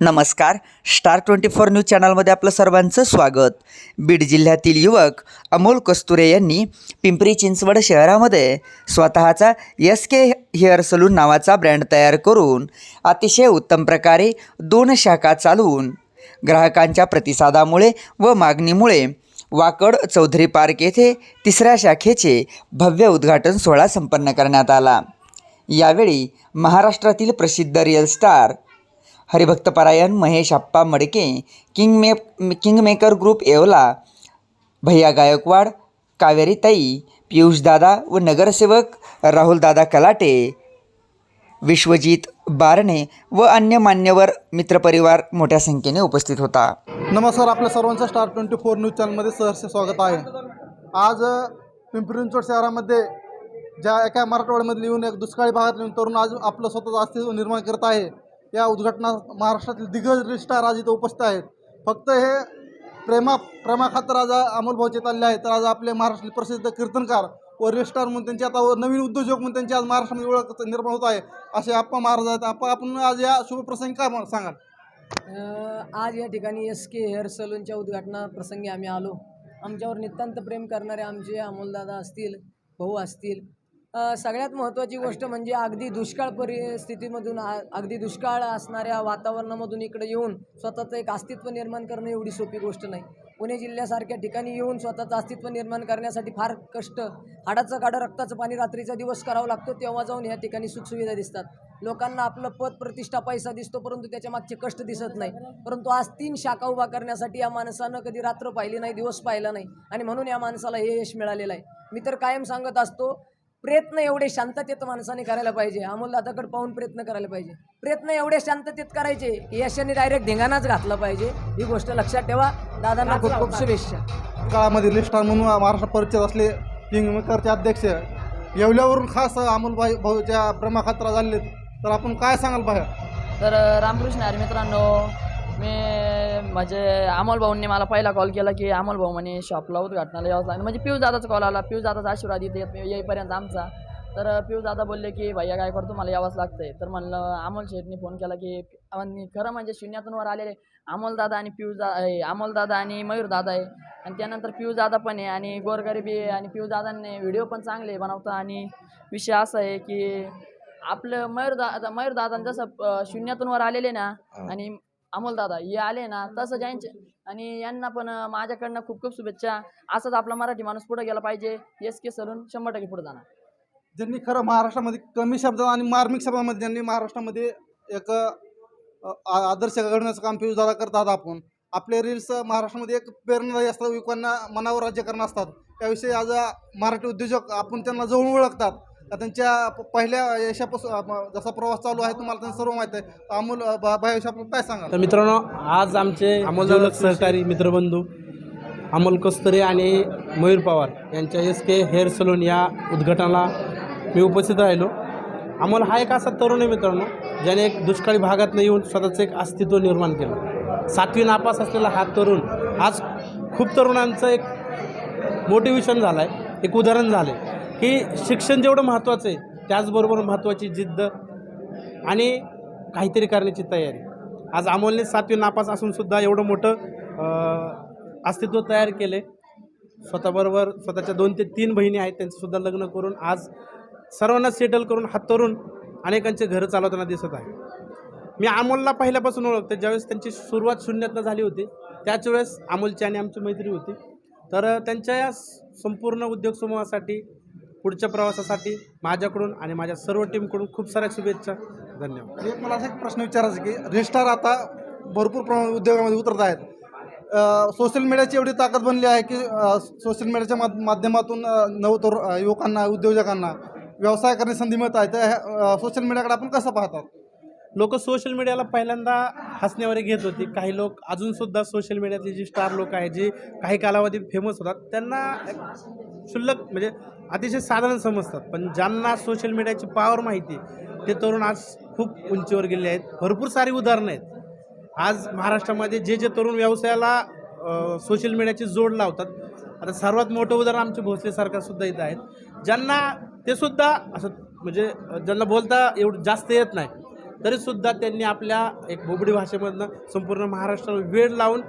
नमस्कार. Star twenty four news चॅनलमध्ये आपलं सर्वांचं स्वागत. बीड जिल्ह्यातील युवक अमोल कस्तुरे यांनी पिंपरी चिंचवड शहरामध्ये स्वतःचा एस के हेअर सलून नावाचा ब्रँड तयार करून अतिशय उत्तम प्रकारे दोन शाखा चालवून ग्राहकांच्या प्रतिसादामुळे व मागणीमुळे वाकड चौधरी पार्क येथे तिसऱ्या शाखेचे भव्य उद्घाटन सोहळा संपन्न करण्यात आला. यावेळी महाराष्ट्रातील प्रसिद्ध रिअल स्टार हरिभक्तपरायण महेश आप्पा मडके किंग मे किंगमेकर ग्रुप येवला भैया गायकवाड कावेरीताई पियुषदादा व नगरसेवक राहुलदादा कलाटे विश्वजित बारणे व अन्य मान्यवर मित्रपरिवार मोठ्या संख्येने उपस्थित होता. नमस्कार आपल्या सर्वांचं स्टार ट्वेंटी फोर न्यूज चॅनलमध्ये सहर्ष स्वागत आहे. आज पिंपरी चिंचवड शहरामध्ये ज्या एका मराठवाड्यामध्ये येऊन एक दुष्काळी भागात येऊन तरुण आज आपलं स्वतःचं अस्तित्व निर्माण करत आहे. या उद्घाटनात महाराष्ट्रातील दिग्गज स्टार आज इथं उपस्थित आहेत. फक्त हे प्रेमा प्रेमाखात आज अमोलभाऊ चेताले आहेत. तर आज आपले महाराष्ट्रातील प्रसिद्ध कीर्तनकार व रेस्टार म्हणून त्यांची आता नवीन उद्योजक म्हणून त्यांची आज महाराष्ट्रामध्ये ओळख निर्माण होत आहे. असे आप्पा महाराज आहेत. आप्पा आपण आज या शुभप्रसंगी काय सांगाल? आज या ठिकाणी एस के हेअर सलूनच्या उद्घाटनाप्रसंगी आम्ही आलो. आमच्यावर नितांत प्रेम करणारे आमचे अमोलदादा असतील भाऊ असतील सगळ्यात महत्त्वाची गोष्ट म्हणजे अगदी दुष्काळ परिस्थितीमधून आ- अगदी दुष्काळ असणाऱ्या वातावरणामधून इकडे येऊन स्वतःचं एक अस्तित्व निर्माण करणं एवढी सोपी गोष्ट नाही. पुणे जिल्ह्यासारख्या ठिकाणी येऊन स्वतःचं अस्तित्व निर्माण करण्यासाठी फार कष्ट हाडाचं काढं रक्ताचं पाणी रात्रीचा दिवस करावा लागतो तेव्हा जाऊन ह्या ठिकाणी सुखसुविधा दिसतात. लोकांना आपलं पद प्रतिष्ठा पैसा दिसतो परंतु त्याच्या मागचे कष्ट दिसत नाही. परंतु आज तीन शाखा उभा करण्यासाठी या माणसानं कधी रात्र पाहिली नाही दिवस पाहिला नाही. आणि म्हणून या माणसाला हे यश मिळालेलं आहे. मी तर कायम सांगत असतो प्रयत्न एवढे शांततेत माणसाने करायला पाहिजे. अमोल दादाकडे पाहून प्रयत्न करायला पाहिजे. प्रयत्न एवढे शांततेत करायचे की यशाने डायरेक्ट धिंगाणाच घातला पाहिजे. ही गोष्ट लक्षात ठेवा. दादांना खूप खूप शुभेच्छा. काळामध्ये रिअल स्टार म्हणून महाराष्ट्र परिचय असले किंगमेकरचे अध्यक्ष येवल्यावरून खास अमोलभाई भाऊच्या प्रेमाखात्रा झाले तर आपण काय सांगाल बाहेर? तर रामकृष्ण हरी मित्रांनो मी म्हणजे अमोल भाऊंनी मला पहिला कॉल केला की अमोल भाऊ म्हणे शॉपला उद्घाटनाला यावंच लागलं. म्हणजे पियूष दादाचा कॉल आला पियूष दादाचा आशीर्वाद इथे येत- येईपर्यंत आमचा. तर पियूष दादा बोलले की भैया काय करतो मला यावंच लागतंय. तर म्हणलं अमोल शेठनी फोन केला की खरं म्हणजे शून्यातून वर आलेले अमोल दादा आणि पियूष दा अमोल दादा आणि मयूर दादा आहे. आणि त्यानंतर पियूष दादा पण आहे आणि गोरगरिबी आहे आणि पियूष दादांनी व्हिडिओ पण चांगले बनवता आणि विषय असा आहे की आपलं मयूर दादा मयूर दादा जसं शून्यातून वर आलेले ना आणि अमोल दादा हे आले ना तसं ज्यांचे आणि यांना पण माझ्याकडनं खूप खूप शुभेच्छा. असंच आपला मराठी माणूस पुढे गेला पाहिजे. एस के सलून शंभर टक्के पुढे जाणार. ज्यांनी खरं महाराष्ट्रामध्ये कमी शब्दात आणि मार्मिक शब्दामध्ये ज्यांनी महाराष्ट्रामध्ये एक आ- आदर्श घडवण्याचं काम दादा करतात आपण. आपले रील्स महाराष्ट्रामध्ये एक प्रेरणादायी असतात युवकांना मनावर राज्य करणं असतात. त्याविषयी आज मराठी उद्योजक आपण त्यांना जवळून ओळखतात. तर त्यांच्या प- पहिल्या यशापासून जसा प्रवास चालू आहे तुम्हाला त्यांना सर्व माहीत आहे. अमोल अ, भा- भाई आपण काय सांगाल? तर मित्रांनो आज आमचे अमोल सहकारी मित्रबंधू अमोल कस्तुरे आणि मयूर पवार यांच्या एस के हेअर सलून या उद्घाटनाला मी उपस्थित राहिलो. अमोल हा एक असा तरुण आहे मित्रांनो ज्याने एक दुष्काळी भागातनं येऊन स्वतःचं एक अस्तित्व निर्माण केलं. सातवी नापास असलेला हा तरुण आज खूप तरुणांचं एक मोटिवेशन झालं आहे एक उदाहरण झालं आहे की शिक्षण जेवढं महत्त्वाचं आहे त्याचबरोबर महत्त्वाची जिद्द आणि काहीतरी करण्याची तयारी. आज अमोलने सातवी नापास असूनसुद्धा एवढं मोठं अस्तित्व तयार केले स्वतःबरोबर स्वतःच्या दोन ते तीन बहिणी आहेत त्यांचंसुद्धा लग्न करून आज सर्वांना सेटल करून हातरून अनेकांचे घरं चालवताना दिसत आहे. मी अमोलला पहिल्यापासून ओळखते ज्यावेळेस त्यांची सुरुवात शून्यातनं झाली होती त्याच वेळेस अमोलची आणि आमची मैत्री होती. तर त्यांच्या या संपूर्ण उद्योग समूहासाठी पुढच्या प्रवासासाठी माझ्याकडून आणि माझ्या सर्व टीमकडून खूप साऱ्या शुभेच्छा. धन्यवाद. एक मला असा एक प्रश्न विचारायचा की रिस्टार आता भरपूर प्रमाणात उद्योगामध्ये उतरत आहेत. सोशल मीडियाची एवढी ताकद बनली आहे की सोशल मीडियाच्या माध माध्यमातून नवतर युवकांना उद्योजकांना व्यवसाय करण्याची संधी मिळत आहे. तर सोशल मीडियाकडे आपण कसं पाहतात? लोक सोशल मीडियाला पहिल्यांदा हसण्यावर घेत होती. काही लोक अजूनसुद्धा सोशल मीडियातले जे स्टार लोक आहेत जे काही कालावधी फेमस होतात त्यांना क्षुल्लक म्हणजे अतिशय साधारण समजतात. पण ज्यांना सोशल मीडियाची पावर माहिती ते तरुण आज खूप उंचीवर गेले आहेत. भरपूर सारी उदाहरणं आहेत. आज महाराष्ट्रामध्ये जे जे तरुण व्यवसायाला सोशल मीडियाची जोड लावतात आता सर्वात मोठं उदाहरण आमचे भोसले सरकारसुद्धा इथं आहेत. ज्यांना ते सुद्धा असं म्हणजे ज्यांना बोलता एवढं जास्त येत नाही तरीसुद्धा त्यांनी आपल्या एक बोबडी भाषेमधनं संपूर्ण महाराष्ट्राला वेळ लावून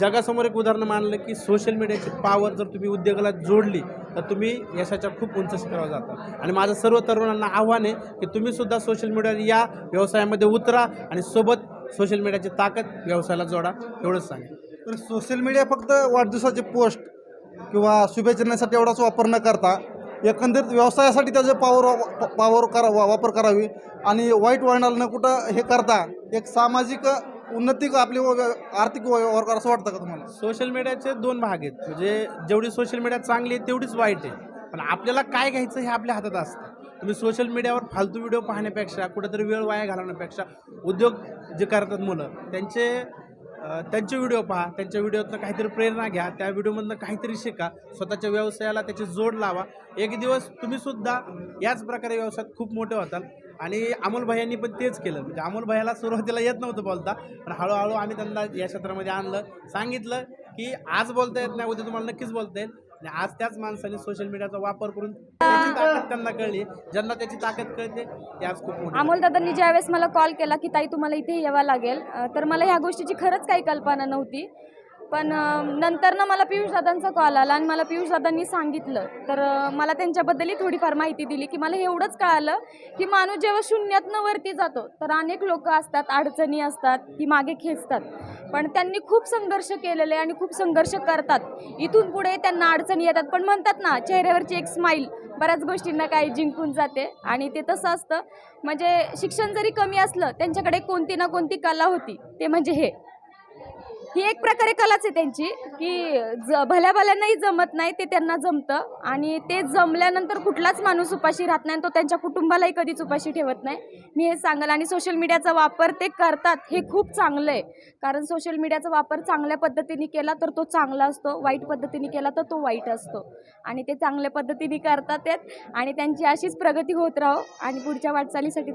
जगासमोर एक उदाहरण मानलं की सोशल मीडियाची पावर जर तुम्ही उद्योगाला जोडली तर तुम्ही यशाच्या खूप उंच शिखरावर जाता. आणि माझं सर्व तरुणांना आव्हान आहे की तुम्हीसुद्धा सोशल मीडियावर या व्यवसायामध्ये उतरा आणि सोबत सोशल मीडियाची ताकद व्यवसायाला जोडा एवढंच सांगेन. तर सोशल मीडिया फक्त वाढदिवसाचे पोस्ट किंवा शुभेच्छासाठी एवढाच वापर न करता एकंदरीत व्यवसायासाठी त्याचे पावर पावर करा वा- वापर करावी. आणि वाईट वळणाला न कुठं हे करता एक सामाजिक उन्नती आपली आर्थिक व्यवहार करा असं वाटतं का तुम्हाला? सोशल मीडियाचे दोन भाग आहेत. म्हणजे जेवढी सोशल मीडिया चांगली आहे तेवढीच वाईट आहे. पण आपल्याला काय घ्यायचं हे आपल्या हातात असतं. तुम्ही सोशल मीडियावर फालतू व्हिडिओ पाहण्यापेक्षा कुठेतरी वेळ वाया घालवण्यापेक्षा उद्योग जे करतात मुलं त्यांचे त्यांचे व्हिडिओ पहा. त्यांच्या व्हिडिओतनं काहीतरी प्रेरणा घ्या. त्या व्हिडिओमधनं काहीतरी शिका. स्वतःच्या व्यवसायाला त्याची जोड लावा. एक दिवस तुम्ही सुद्धा याच प्रकारे व्यवसायात खूप मोठे होताल. आणि अमोल भैयांनी पण तेच केलं. म्हणजे अमोल भैयाला सुरुवातीला येत नव्हतं बोलता पण हळूहळू आम्ही त्यांना या क्षेत्रामध्ये आणलं. सांगितलं की आज बोलता येत नाही उद्या तुम्हाला नक्कीच बोलता येईल. आणि आज त्याच माणसाने सोशल मीडियाचा वापर करून त्याची ताकद त्यांना कळली. ज्यांना त्याची ताकद कळते ते आज खूप अमोल दादांनी ज्यावेळेस मला कॉल केला की ताई तुम्हाला इथे यावं लागेल. तर मला ह्या गोष्टीची खरंच काही कल्पना नव्हती. पण नंतर ना मला पियुष दादांचा कॉल आला आणि मला पियुष दादांनी सांगितलं. तर मला त्यांच्याबद्दलही थोडीफार माहिती दिली की मला एवढंच कळालं की माणूस जेव्हा शून्यातनं वरती जातो तर अनेक लोक असतात अडचणी असतात की मागे खेचतात. पण त्यांनी खूप संघर्ष केलेले आणि खूप संघर्ष करतात. इथून पुढे त्यांना अडचणी येतात पण म्हणतात ना चेहऱ्यावरची एक स्माईल बऱ्याच गोष्टींना काही जिंकून जाते. आणि ते तसं असतं म्हणजे शिक्षण जरी कमी असलं त्यांच्याकडे कोणती ना कोणती कला होती ते म्हणजे हे. ही एक प्रकारे कलाच आहे त्यांची की ज भल्या भल्यांनाही जमत नाही ते त्यांना जमतं. आणि ते जमल्यानंतर कुठलाच माणूस उपाशी राहत नाही आणि तो त्यांच्या कुटुंबालाही कधीच उपाशी ठेवत नाही. मी हे सांगाल आणि सोशल मीडियाचा वापर ते करतात हे खूप चांगलं आहे कारण सोशल मीडियाचा वापर चांगल्या पद्धतीने केला तर तो चांगला असतो वाईट पद्धतीने केला तर तो वाईट असतो. आणि ते चांगल्या पद्धतीने करतात आहेत आणि त्यांची अशीच प्रगती होत राहो. आणि पुढच्या वाटचालीसाठी